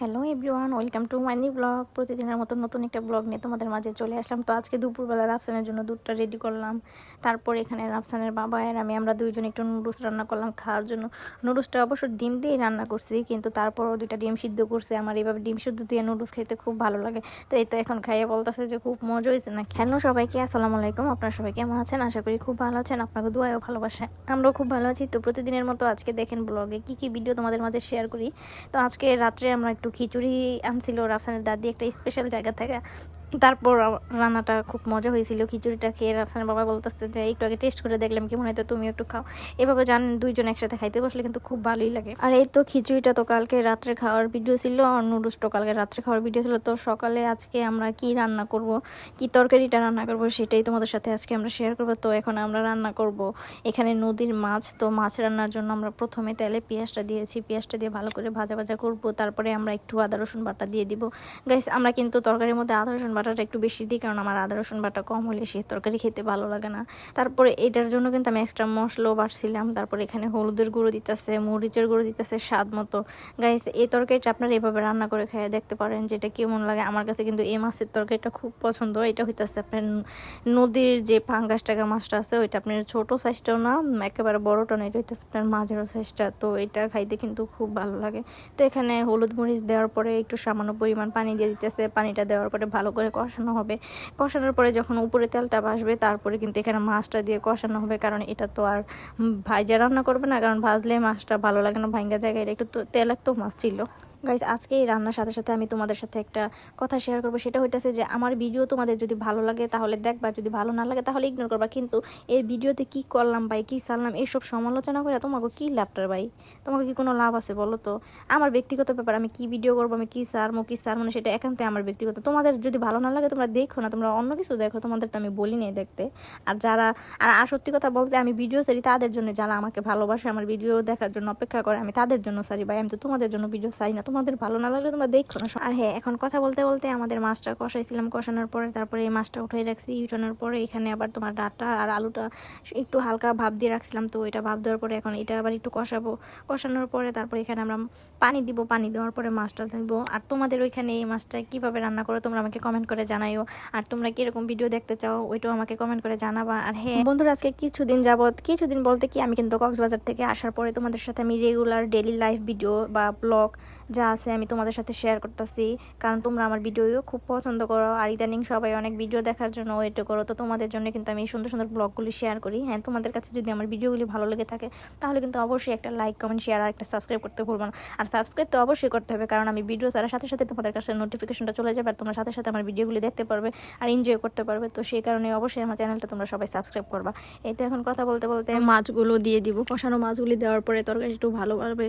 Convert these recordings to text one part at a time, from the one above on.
Hello everyone, welcome to my new blog. প্রতিদিনের মতো নতুন একটা ব্লগ নিয়ে তোমাদের মাঝে চলে আসলাম। তো আজকে দুপুরবেলা রাফসানের জন্য দুধটা রেডি করলাম। তারপর এখানে রাফসানের বাবা আর আমি, আমরা দুইজন একটু নুডলস রান্না করলাম খাওয়ার জন্য। নুডলসটা অবশ্য ডিম দিয়েই রান্না করছি, কিন্তু তারপরও দুইটা ডিম সিদ্ধ করছে। আমার এইভাবে ডিম সিদ্ধ দিয়ে নুডলস খেতে খুব ভালো লাগে। তো এই তো এখন খাইয়ে বলতেছে যে খুব মজা হয়েছে না। হ্যালো সবাইকে, আসসালামু আলাইকুম। আপনারা সবাই কেমন আছেন? আশা করি খুব ভালো আছেন। আপনাকে দোয়াও ভালোবাসে আমরাও খুব ভালো আছি। তো প্রতিদিনের মতো আজকে দেখেন ব্লগে কি কি ভিডিও তোমাদের মাঝে শেয়ার করি। তো আজকে রাত্রে আমরা একটু খিচুড়ি আনছিল রাফসানের দাদি একটা স্পেশাল জায়গা থেকে। তারপর রান্নাটা খুব মজা হয়েছিল, খিচুড়িটা খেয়ে রাফসানের বাবা বলতেছে যে একটু আগে টেস্ট করে দেখলাম, কেমন হয়তো তুমি একটু খাও। এভাবে জান, দুইজন একসাথে খাইতে বসলে কিন্তু খুব ভালোই লাগে। আর এই তো খিচুড়িটা তো কালকে রাত্রে খাওয়ার ভিডিও ছিল, আর নুডলসটা কালকে রাত্রে খাওয়ার ভিডিও ছিল। তো সকালে আজকে আমরা কি রান্না করব, কি তরকারিটা রান্না করব সেটাই তোমাদের সাথে আজকে আমরা শেয়ার করব। তো এখন আমরা রান্না করব এখানে নদীর মাছ। তো মাছ রান্নার জন্য আমরা প্রথমে তেলে পেঁয়াজটা দিয়েছি, পেঁয়াজটা দিয়ে ভালো করে ভাজা ভাজা করব। তারপরে আমরা একটু আদা রসুন বাটা দিয়ে দিব। গাইস আমরা কিন্তু তরকারির মধ্যে আদা রসুন বাটাটা একটু বেশি দিই, কারণ আমার আদা, রসুন বাটা কম হলে সে তরকারি খেতে ভালো লাগে না। তারপরে এটার জন্য কিন্তু আমি এক্সট্রা মশলাও বাড়ছিলাম তারপরে এখানে হলুদের গুঁড়ো দিতেছে, মরিচের গুঁড়ো দিতেছে স্বাদ মতো। গাইস এই তরকারিটা আপনারা এভাবে রান্না করে খেয়ে দেখতে পারেন, যেটা কেমন লাগে। আমার কাছে কিন্তু এই মাছের তরকারিটা খুব পছন্দ। এটা হইতেছে আপনার নদীর যে পাঙ্গাস টাকা মাছটা আছে, ওইটা আপনার ছোট সাইজটাও না, একেবারে বড়টা না, এটা হইতেছে আপনার মাঝেরও সাইজটা তো এটা খাইতে কিন্তু খুব ভালো লাগে। তো এখানে হলুদ মরিচ দেওয়ার পরে একটু সামান্য পরিমাণ পানি দিয়ে দিতেছে। পানিটা দেওয়ার পরে ভালো করে কষানো হবে। কষানোর পরে যখন উপরে তেলটা ভাসবে, তারপরে কিন্তু এখানে মাছটা দিয়ে কষানো হবে, কারণ এটা তো আর ভাইজা রান্না করবে না, কারণ ভাজলে মাছটা ভালো লাগে না ভাঙ্গা জায়গায় এটা একটু তো- তেল একটু মাছ ছিল। গাইজ আজকে এই রান্নার সাথে সাথে আমি তোমাদের সাথে একটা কথা শেয়ার করব। সেটা হইতেছে যে, আমার ভিডিও তোমাদের যদি ভালো লাগে, তাহলে দেখবা যদি ভালো না লাগে, তাহলে ইগনোর করবা। কিন্তু এই ভিডিওতে কি করলাম ভাই, কি সারলাম এইসব সমালোচনা করে তোমাকে কি লাভটার ভাই? তোমাকে কি কোনো লাভ আছে বলো তো? আমার ব্যক্তিগত ব্যাপার, আমি কি ভিডিও করব, আমি কি সারমো কী সার মানে সেটা একান্তই আমার ব্যক্তিগত। তোমাদের যদি ভালো না লাগে, তোমরা দেখো না, তোমরা অন্য কিছু দেখো, তোমাদের তো আমি বলি নেই দেখতে। আর যারা, আর আর সত্যি কথা বলতে আমি ভিডিও সারি তাদের জন্য, যারা আমাকে ভালোবাসে, আমার ভিডিও দেখার জন্য অপেক্ষা করে, আমি তাদের জন্য সারি ভাই। আমি তো তোমাদের জন্য ভিডিও চাই না তোমাদের ভালো না লাগলে তোমরা দেখো না। আর হ্যাঁ এখন কথা বলতে বলতে আমাদের মাছটা কষাইছিলাম, কষানোর পরে তারপরে এই মাছটা উঠে রাখছি, উঠানোর পরে এখানে আবার তোমার ডাটা আর আলুটা একটু হালকা ভাব দিয়ে রাখছিলাম, তো এটা ভাব দেওয়ার পরে এখন এটা আবার একটু কষাবো। কষানোর পরে তারপরে এখানে আমরা পানি দিব, পানি দেওয়ার পরে মাছটা দিব আর তোমাদের ওইখানে এই মাছটা কীভাবে রান্না করো তোমরা আমাকে কমেন্ট করে জানাইও। আর তোমরা কীরকম ভিডিও দেখতে চাও ওইটাও আমাকে কমেন্ট করে জানাবা। আর হ্যাঁ বন্ধুরা, আজকে কিছুদিন যাবত কিছুদিন বলতে কি আমি কিন্তু কক্সবাজার থেকে আসার পরে তোমাদের সাথে আমি রেগুলার ডেলি লাইফ ভিডিও বা ব্লগ যা আছে আমি তোমাদের সাথে শেয়ার করতেছি। কারণ তোমরা আমার ভিডিও খুব পছন্দ করো। আর ইদানিং সবাই অনেক ভিডিও দেখার জন্য ওয়েট করো। তো তোমাদের জন্য কিন্তু আমি সুন্দর সুন্দর ব্লগগুলি শেয়ার করি। হ্যাঁ তোমাদের কাছে যদি আমার ভিডিওগুলি ভালো লেগে থাকে, তাহলে কিন্তু অবশ্যই একটা লাইক কমেন্ট শেয়ার আর একটা সাবস্ক্রাইব করতে ভুলবো না। আর সাবস্ক্রাইব তো অবশ্যই করতে হবে, কারণ আমি ভিডিও ছাড়ার সাথে সাথে তোমাদের কাছে নোটিফিকেশনটা চলে যাবে আর তোমরা সাথে সাথে আমার ভিডিওগুলি দেখতে পারবে আর এনজয় করতে পারবে। তো সেই কারণে অবশ্যই আমার চ্যানেলটা তোমরা সবাই সাবস্ক্রাইব করবা। এই তো এখন কথা বলতে বলতে মাছগুলো দিয়ে দিব। কষানো মাছগুলি দেওয়ার পরে তরকারি একটু ভালোভাবে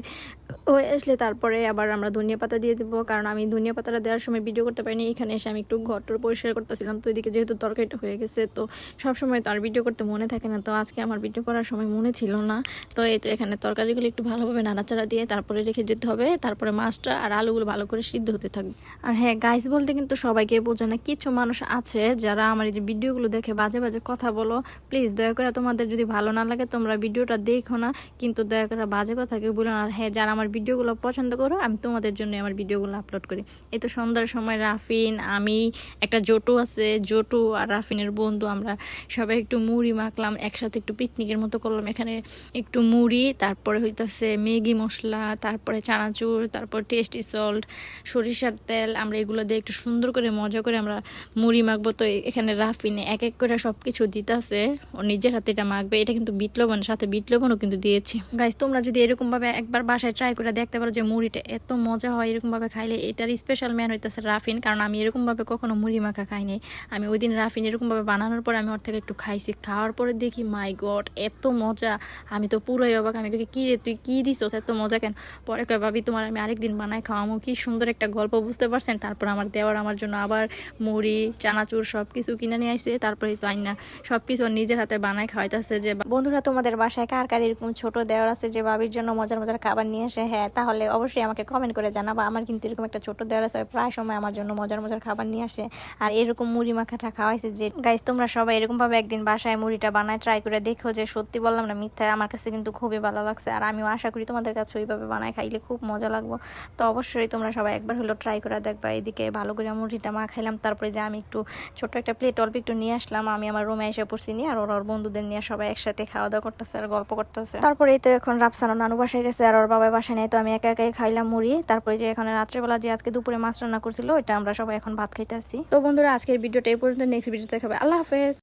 হয়ে আসলে তারপরে আবার আমরা ধনিয়া পাতা দিয়ে দিব। কারণ আমি ধনিয়া পাতাটা দেওয়ার সময় ভিডিও করতে পারিনি। এখানে এসে আমি একটু ঘরটর পরিষ্কার করতেছিলাম। তো এদিকে যেহেতু তরকারিটা হয়ে গেছে, তো সব সময় তো আর ভিডিও করতে মনে থাকে না। তো আজকে আমার ভিডিও করার সময় মনে ছিল না। তো এই তো এখানে তরকারিগুলো একটু ভালোভাবে নাড়াচাড়া দিয়ে তারপরে রেখে যেতে হবে। তারপরে মাছটা আর আলুগুলো ভালো করে সিদ্ধ হতে থাকবে আর হ্যাঁ গাইস বলতে কিন্তু সবাইকে বোঝে না, কিছু মানুষ আছে যারা আমার এই যে ভিডিওগুলো দেখে বাজে বাজে কথা বলো। প্লিজ দয়া করে তোমাদের যদি ভালো না লাগে, তোমরা ভিডিওটা দেখো না। কিন্তু দয়া করে বাজে কথা কেউ বলো না। আর হ্যাঁ যারা আমার ভিডিওগুলো পছন্দ করো, আমি তোমাদের জন্য আমার ভিডিওগুলো আপলোড করি। এই তো সন্ধ্যার সময় রাফিন, আমি, একটা জটু আছে, জটু আর রাফিনের বন্ধু, আমরা সবাই একটু মুড়ি মাখলাম, একসাথে একটু পিকনিকের মতো করলাম। এখানে একটু মুড়ি, তারপরে হইতাছে ম্যাগি মশলা, তারপরে চানাচুর, তারপর টেস্টি সল্ট সরিষার তেল, আমরা এগুলো দিয়ে একটু সুন্দর করে, মজা করে আমরা মুড়ি মাখবো। তো এখানে রাফিনে এক এক করে সব কিছু দিতেছে, ও নিজের হাতে এটা মাখবে। এটা কিন্তু বিট লবণ সাথে বিট লবণও কিন্তু দিয়েছে। গাইজ তোমরা যদি এরকম ভাবে একবার বাসায় ট্রাই করে দেখতে পারো যে মুড়িটা এত মজা হয় এরকমভাবে খাইলে, এটার স্পেশাল ম্যান হইতেছে রাফিন। কারণ আমি এরকমভাবে কখনো মুড়ি মাখা খাইনি আমি ওই দিন রাফিন এরকমভাবে বানানোর পরে আমি ওর থেকে একটু খাইছি। খাওয়ার পরে দেখি মাই গড এত মজা! আমি তো পুরোই অবাক। আমি কই কি রে, তুই কি দিছস? এত মজা কেন? পরে কয়, ভাবি, তোমার আমি আরেকদিন বানাই খাওয়ামো। কি সুন্দর একটা গল্প, বুঝতে পারছেন? তারপর আমার দেওয়ার আমার জন্য আবার মুড়ি, চানাচুর সব কিছু কিনে নিয়ে আসছে তারপরে তো আইনা সব কিছু নিজের হাতে বানায় খাওয়াইতেছে যে বন্ধুরা, তোমাদের বাসায় কার কার এরকম ছোট দেওয়ার আছে যে বাবির জন্য মজার মজার খাবার নিয়ে আসে? হ্যাঁ তাহলে অবশ্যই আমাকে কমেন্ট কমেন্ট করে জানাবা। আমার কিন্তু এরকম একটা ছোট দেওয়ার আছে, প্রায় সময় আমার জন্য মজার মজার খাবার নিয়ে আসে। আর এরকম মুড়ি মাখাটা খাওয়াইছে যে গাইজ তোমরা সবাই এরকম ভাবে একদিন বাসায় মুড়িটা বানায় ট্রাই করে দেখো যে, সত্যি বললাম না, মিথ্যা। আমার কাছে কিন্তু খুবই ভালো লাগছে আর আমিও আশা করি তোমাদের কাছে ওইভাবে বানায় খাইলে খুব মজা লাগবো। তো অবশ্যই তোমরা সবাই একবার হলো ট্রাই করে দেখবা। এদিকে ভালো করে মুড়িটা মা খাইলাম তারপরে যে আমি একটু ছোট একটা প্লেট অল্প একটু নিয়ে আসলাম। আমি আমার রুমে এসে পড়ছি নিয়ে আর ওর ওর বন্ধুদের নিয়ে সবাই একসাথে খাওয়া দাওয়া করতেছে আর গল্প করতেছে। তারপরে তো এখন রাফসানো নানু বাসায় গেছে আর ওর বাবা বাসায় নেই, তো আমি একা একাই খাইলাম মুড়ি। তারপরে যে এখন রাত্রেবেলা যে আজকে দুপুরে মাছ রান্না করছিল এটা আমরা সবাই এখন ভাত খাইতেছি। তো বন্ধুরা, আজকের ভিডিওটা এই পর্যন্ত, নেক্সট ভিডিও দেখাবে। আল্লাহ হাফেজ।